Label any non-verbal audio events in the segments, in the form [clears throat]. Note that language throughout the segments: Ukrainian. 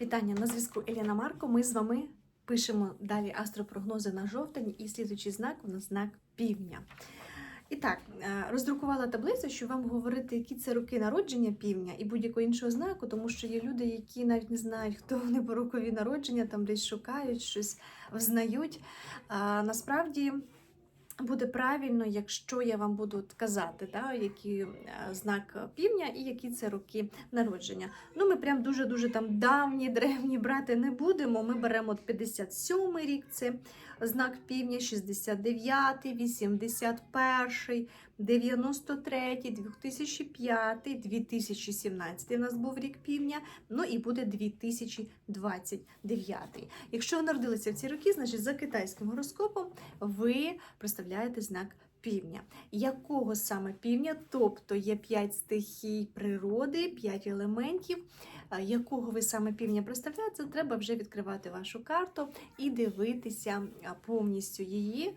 Вітання на зв'язку Еліна Марко. Ми з вами пишемо далі астропрогнози на жовтень, і слідуючий знак у нас знак півня. І так, е, роздрукувала таблицю, щоб вам говорити, які це роки народження півня і будь-якого іншого знаку, тому що є люди, які навіть не знають, хто вони по рокові народження, там десь шукають, щось взнають. А насправді. Буде правильно, якщо я вам буду казати, да, який е, знак півня і які це роки народження. Ну, ми прям дуже-дуже там давні, древні брати не будемо. Ми беремо 57-й рік, це знак півня, 69, 81, 93, 2005, 2017 у нас був рік півня, ну і буде 2029. Якщо ви народилися в ці роки, значить за китайським гороскопом ви представляєте знак півня. Якого саме півня? Тобто є 5 стихій природи, 5 елементів. Якого ви саме півня представляєте, треба вже відкривати вашу карту і дивитися повністю її,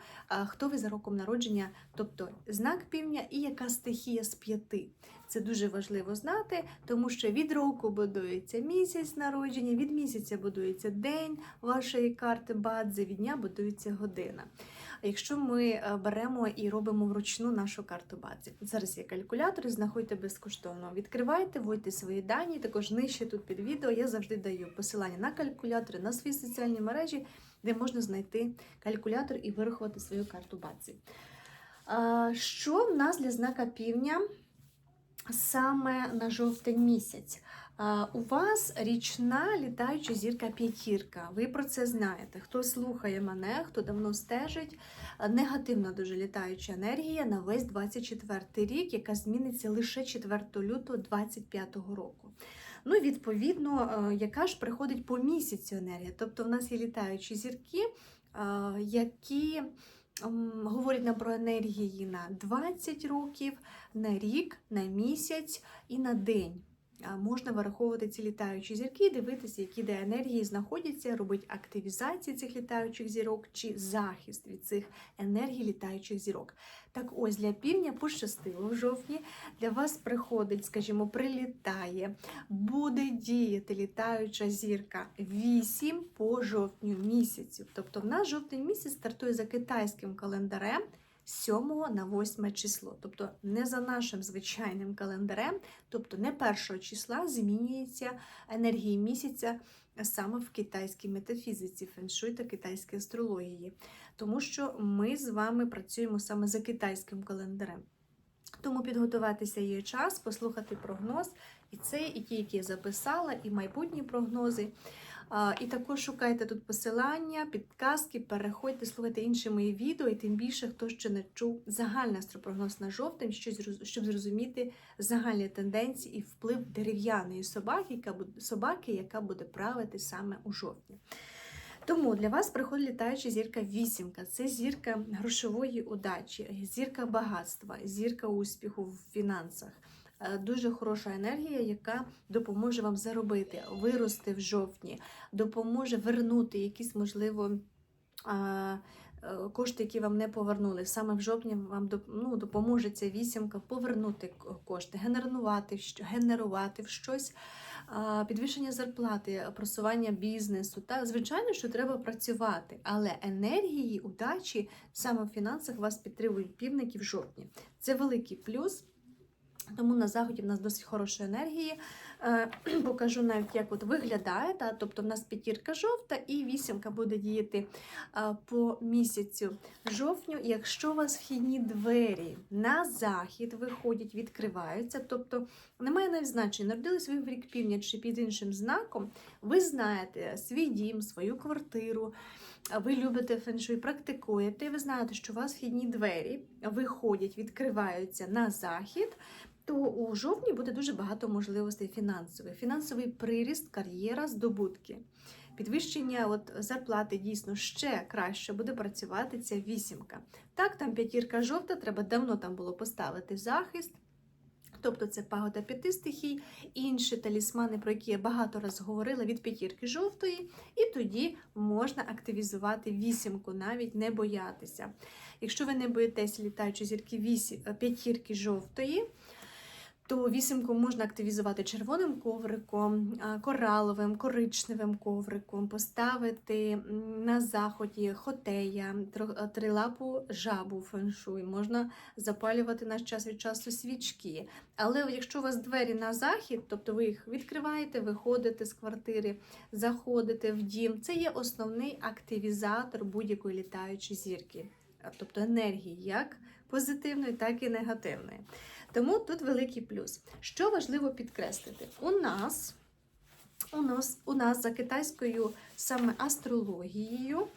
хто ви за роком народження, тобто знак півня і яка стихія з п'яти. Це дуже важливо знати, тому що від року будується місяць народження, від місяця будується день вашої карти бадзи, від дня будується година. А якщо ми е, беремо і робимо вручну нашу карту бази, зараз є калькулятори, знаходьте безкоштовно. Відкривайте, вводьте свої дані. Також нижче тут під відео я завжди даю посилання на калькулятори, на свої соціальні мережі, де можна знайти калькулятор і вирахувати свою карту бадзи. Що в нас для знака півня саме на жовтень місяць? У вас річна літаюча зірка п'ятірка. Ви про це знаєте. Хто слухає мене, хто давно стежить, негативна дуже літаюча енергія на весь 24 рік, яка зміниться лише 4 лютого 25 року. Ну, відповідно, е, яка ж приходить по місяцю енергія. Тобто, в нас є літаючі зірки, е, які говорять нам про енергії на 20 років, на рік, на місяць і на день. Можна вираховувати ці літаючі зірки, дивитися, які де енергії знаходяться, робити активізацію цих літаючих зірок чи захист від цих енергій літаючих зірок. Так ось для півня пощастило в жовтні. Для вас приходить, скажімо, прилітає, буде діяти літаюча зірка 8 по жовтню місяцю. Тобто в нас жовтень місяць стартує за китайським календарем. З 7 на 8 число, тобто не за нашим звичайним календарем, тобто не першого числа змінюється енергії місяця саме в китайській метафізиці, феншуй та китайській астрології, тому що ми з вами працюємо саме за китайським календарем. Тому підготуватися є час, послухати прогноз, і це, і ті, які я записала, і майбутні прогнози. І також шукайте тут посилання, підказки, переходьте, слухайте інші мої відео, і тим більше, хто ще не чув загальний астропрогноз на жовтень, що щоб зрозуміти загальні тенденції і вплив дерев'яної собаки, яка буде, собаки, яка буде правити саме у жовтні. Тому для вас приходить літаюча зірка вісімка. Це зірка грошової удачі, зірка багатства, зірка успіху в фінансах. Е, Дуже хороша енергія, яка допоможе вам заробити, вирости в жовтні, допоможе вернути якісь, можливо, е, кошти, які вам не повернули. Саме в жовтні вам ну, допоможе ця вісімка повернути кошти, генерувати, генерувати в щось, підвищення зарплати, просування бізнесу. Та звичайно, що треба працювати, але енергії, удачі саме в фінансах вас підтримують півники в жовтні. Це великий плюс. Тому на заході в нас досить хороша енергія. Е, [clears throat] Покажу навіть, як от виглядає. Та? Тобто в нас п'ятірка жовта і вісімка буде діяти е, по місяцю жовтню. Якщо у вас вхідні двері на захід виходять, відкриваються, тобто немає навіть значення, народились ви в рік півня чи під іншим знаком, ви знаєте свій дім, свою квартиру. Ви любите феншуй, практикуєте, і ви знаєте, що у вас вхідні двері виходять, відкриваються на захід, то у жовтні буде дуже багато можливостей фінансових. Фінансовий приріст, кар'єра, здобутки. Підвищення от зарплати дійсно ще краще буде працювати ця вісімка. Так, там п'ятірка жовта, треба давно там було поставити захист. Тобто це пагода п'яти стихій, інші талісмани, про які я багато раз говорила, від п'ятірки жовтої, і тоді можна активізувати вісімку, навіть не боятися. Якщо ви не боїтеся літаючі зірки п'ятірки жовтої, то вісімку можна активізувати червоним ковриком, кораловим, коричневим ковриком, поставити на заході хотея, трилапу жабу феншуй, можна запалювати на час від часу свічки. Але якщо у вас двері на захід, тобто ви їх відкриваєте, виходите з квартири, заходите в дім, це є основний активізатор будь-якої літаючої зірки, тобто енергії, як позитивної, так і негативної. Тому тут великий плюс. Що важливо підкреслити? У нас, у нас, у нас за китайською саме астрологією.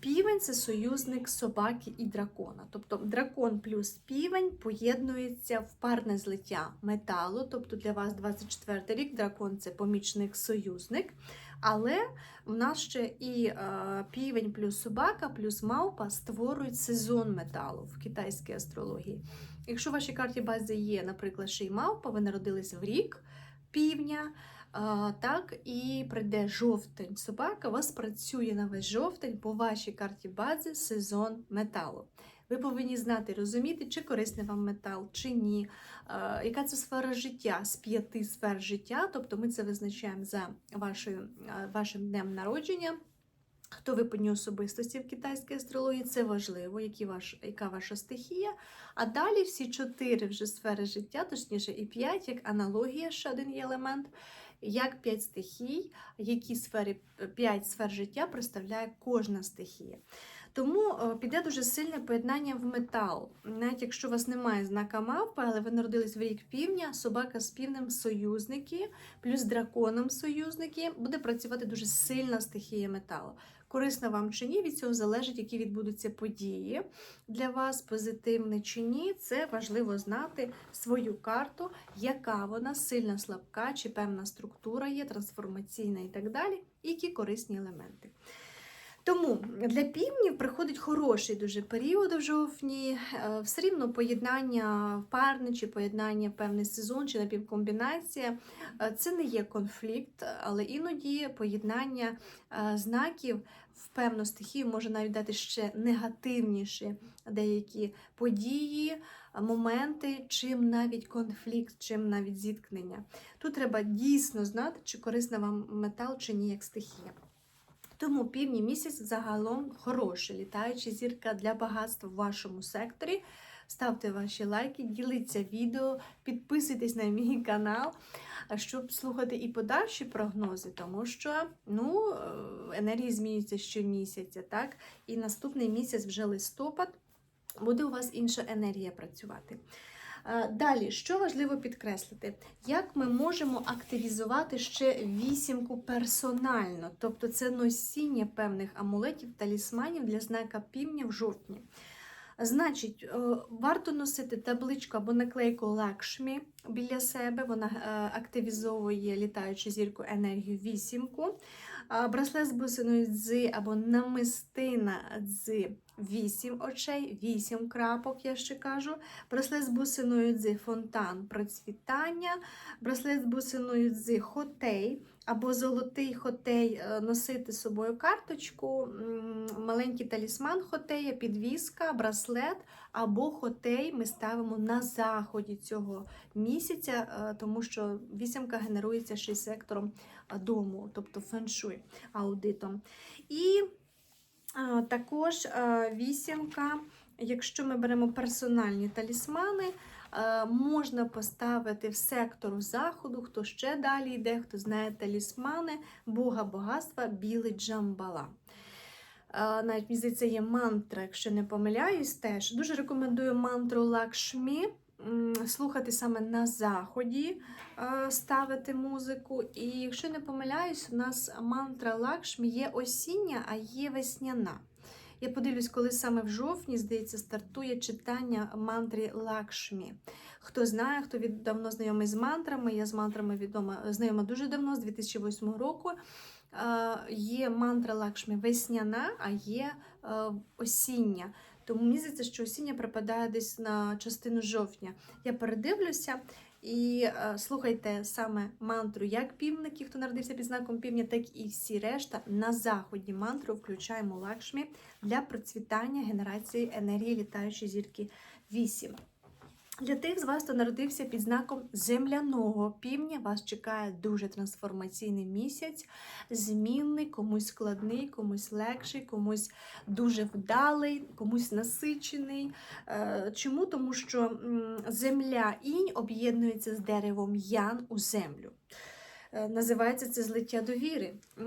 Півень це союзник собаки і дракона. Тобто дракон плюс півень поєднується в парне злиття металу. Тобто для вас 24 рік дракон це помічник-союзник. Але в нас ще і е, півень плюс собака плюс мавпа створюють сезон металу в китайській астрології. Якщо в вашій карті бази є, наприклад, ще й мавпа, ви народилися в рік півня, а, так, і прийде жовтень собака, у вас працює на весь жовтень по вашій карті бази сезон металу. Ви повинні знати, розуміти, чи корисний вам метал, чи ні, а, яка це сфера життя з п'яти сфер життя, тобто ми це визначаємо за вашою, а, вашим днем народження. Хто ви по дню особистості в китайській астрології, це важливо, які ваш, яка ваша стихія. А далі всі чотири вже сфери життя, точніше і п'ять, як аналогія, ще один є елемент, як п'ять стихій, які сфери, п'ять сфер життя представляє кожна стихія. Тому е, піде дуже сильне поєднання в метал. Навіть якщо у вас немає знака мавпи, але ви народились в рік півня, собака з півнем союзники, плюс драконом союзники, буде працювати дуже сильна стихія металу. Корисна вам чи ні, від цього залежить, які відбудуться події для вас, позитивні чи ні. Це важливо знати свою карту, яка вона сильна, слабка, чи певна структура є, трансформаційна і так далі, і які корисні елементи. Тому для півнів приходить хороший дуже період в жовтні, Е, все рівно поєднання в парне чи поєднання в певний сезон чи напівкомбінація. Е, Це не є конфлікт, але іноді поєднання е, знаків в певну стихію може навіть дати ще негативніші деякі події, моменти, чим навіть конфлікт, чим навіть зіткнення. Тут треба дійсно знати, чи корисна вам метал, чи ні як стихія. Тому півні місяць загалом хороша літаюча зірка для багатства в вашому секторі. Ставте ваші лайки, діліться відео, підписуйтесь на мій канал, щоб слухати і подальші прогнози, тому що ну, е, енергії змінюються щомісяця, так? І наступний місяць, вже листопад, буде у вас інша енергія працювати. Е, Далі, що важливо підкреслити, як ми можемо активізувати ще вісімку персонально, тобто це носіння певних амулетів, талісманів для знака півня в жовтні. Значить, е, варто носити табличку або наклейку Лакшмі біля себе, вона е, активізовує літаючу зірку енергію вісімку. Браслет з бусиною дзи або намистина дзи. 8 очей, 8 крапок, я ще кажу. Браслет з бусиною дзи фонтан процвітання, браслет з бусиною дзи хотей, або золотий хотей е, носити з собою карточку, маленький талісман хотея, підвіска, браслет або хотей ми ставимо на заході цього місяця, е, тому що вісімка генерується ще й сектором е, дому, тобто феншуй аудитом. І також вісімка, якщо ми беремо персональні талісмани, можна поставити в сектор заходу, хто ще далі йде, хто знає талісмани Бога багатства, білий джамбала. Навіть мені здається, є мантра, якщо не помиляюсь, теж дуже рекомендую мантру Лакшмі. Слухати саме на заході, е, ставити музику. І якщо не помиляюсь, у нас мантра Лакшмі є осіння, а є весняна. Я подивлюсь, коли саме в жовтні, здається, стартує читання мантри Лакшмі. Хто знає, хто від давно знайомий з мантрами, я з мантрами відома, знайома дуже давно, з 2008 року. Е, Є мантра Лакшмі весняна, а є е, осіння. Тому мені здається, що осіння припадає десь на частину жовтня. Я передивлюся і е, слухайте саме мантру, як півники, хто народився під знаком півня, так і всі решта. На заході мантру включаємо лакшмі для процвітання генерації енергії літаючої зірки 8. Для тих з вас, хто народився під знаком земляного півня, вас чекає дуже трансформаційний місяць, змінний, комусь складний, комусь легший, комусь дуже вдалий, комусь насичений. Е, Чому? Тому що земля інь об'єднується з деревом ян у землю. Е, Називається це злиття довіри. Е,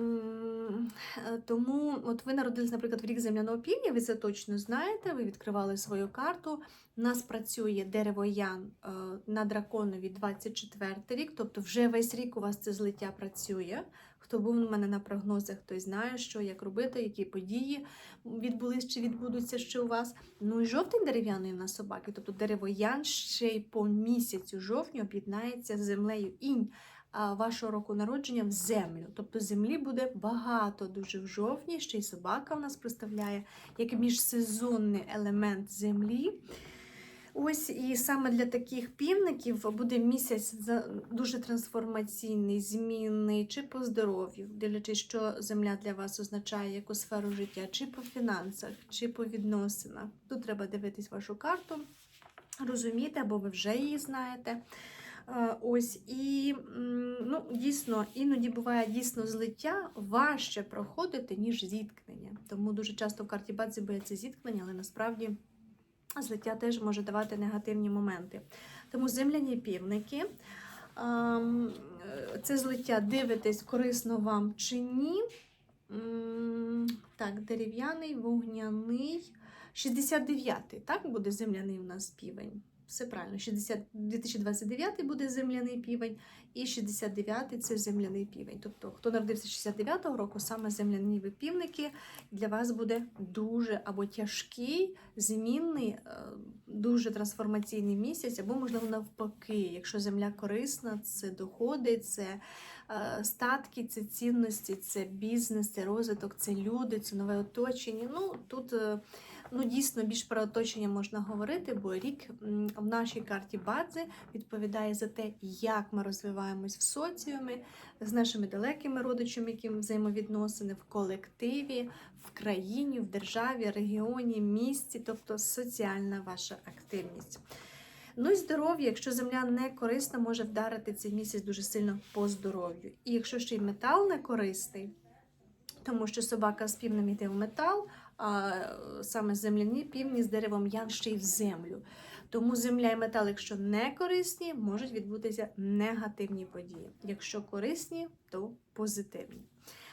Тому, от ви народились, наприклад, в рік земляного півня, ви це точно знаєте, ви відкривали свою карту. У нас працює дерево Ян е, на драконові 24 рік, тобто вже весь рік у вас це злиття працює. Хто був у мене на прогнозах, той знає, що як робити, які події відбулись чи відбудуться ще у вас. Ну і жовтень дерев'яний на собаки, тобто дерево Ян ще й по місяцю жовтня об'єднається з землею інь вашого року народження в землю. Тобто землі буде багато дуже в жовтні, ще й собака в нас представляє як міжсезонний елемент землі. Ось і саме для таких півників буде місяць дуже трансформаційний, змінний, чи по здоров'ю, дивлячись, що земля для вас означає яку сферу життя, чи по фінансах, чи по відносинах. Тут треба дивитись вашу карту, розуміти, або ви вже її знаєте. Е, Ось і ну, дійсно, іноді буває дійсно злиття важче проходити, ніж зіткнення. Тому дуже часто в карті Бадзі бояться зіткнення, але насправді злиття теж може давати негативні моменти. Тому земляні півники. ем, е, Це злиття дивитесь, корисно вам чи ні. Так, дерев'яний, вогняний. 69-й, так, буде земляний у нас півень. Все правильно, 60, 2029 буде земляний півень, і 69-й це земляний півень. Тобто, хто народився 69-го року, саме земляні випівники для вас буде дуже або тяжкий, змінний, е, дуже трансформаційний місяць, або, можливо, навпаки, якщо земля корисна, це доходи, це статки, це цінності, це бізнес, це розвиток, це люди, це нове оточення. Ну, тут е, ну, дійсно більш про оточення можна говорити, бо рік в нашій карті Бадзи відповідає за те, як ми розвиваємось в соціумі, з нашими далекими родичами, які взаємовідносини в колективі, в країні, в державі, регіоні, місті, тобто соціальна ваша активність. Ну і здоров'я, якщо земля не корисна, може вдарити цей місяць дуже сильно по здоров'ю. І якщо ще й метал не корисний, тому що собака з півнем йде в метал, а саме земляні півні з деревом ян ще й в землю. Тому земля і метал, якщо не корисні, можуть відбутися негативні події. Якщо корисні, то позитивні.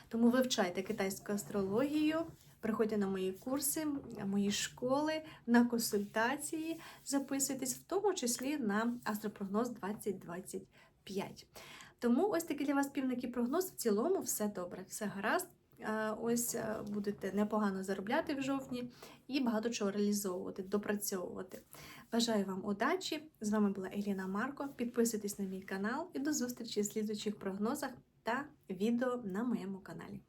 Тому вивчайте китайську астрологію, приходьте на мої курси, мої школи, на консультації, записуйтесь, в тому числі на астропрогноз 2025. Тому ось такий для вас півники прогноз. В цілому все добре, все гаразд. Е, Ось е, будете непогано заробляти в жовтні і багато чого реалізовувати, допрацьовувати. Бажаю вам удачі! З вами була Еліна Марко. Підписуйтесь на мій канал і до зустрічі в слідуючих прогнозах та відео на моєму каналі.